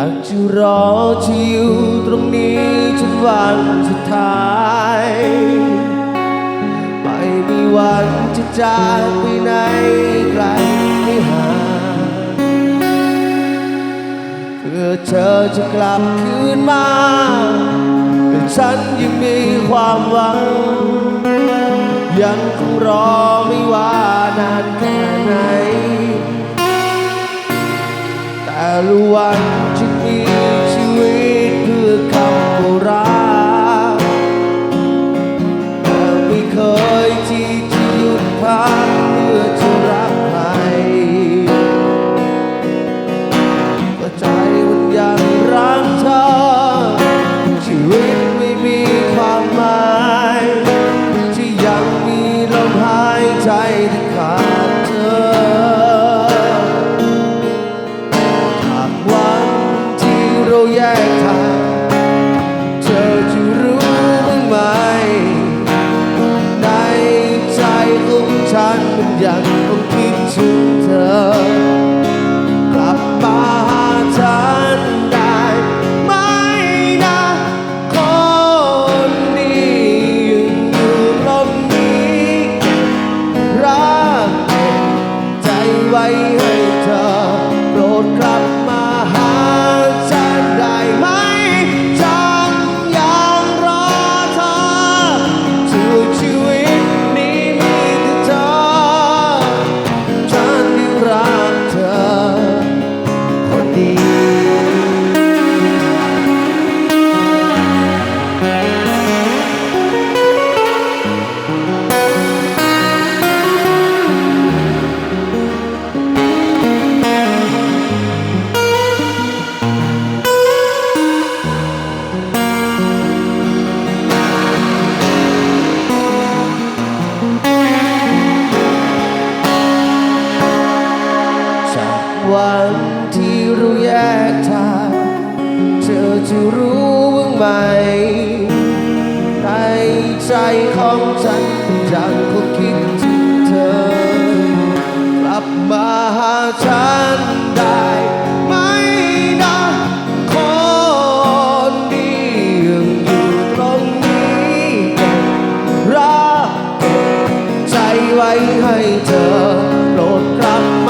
ากจะรอที่อยู่ตรงนี้จนวันสุดท้าย ไม่มีวันจะจากไปไหนไกลไม่ห่างเพื่อเธอจะกลับคืนมาแต่ฉันยังมีความหวัง ยังคงรอไม่ว่านานแค่ไหนแต่ละวัน จะรู้ว่างไหมในใจของฉันยังคงคิดถึงเธอกลับมาหาฉันได้ไหมนะคนดียังอยู่ตรงนี้เก็บรักเใจไว้ให้เธอโปรดกลับมา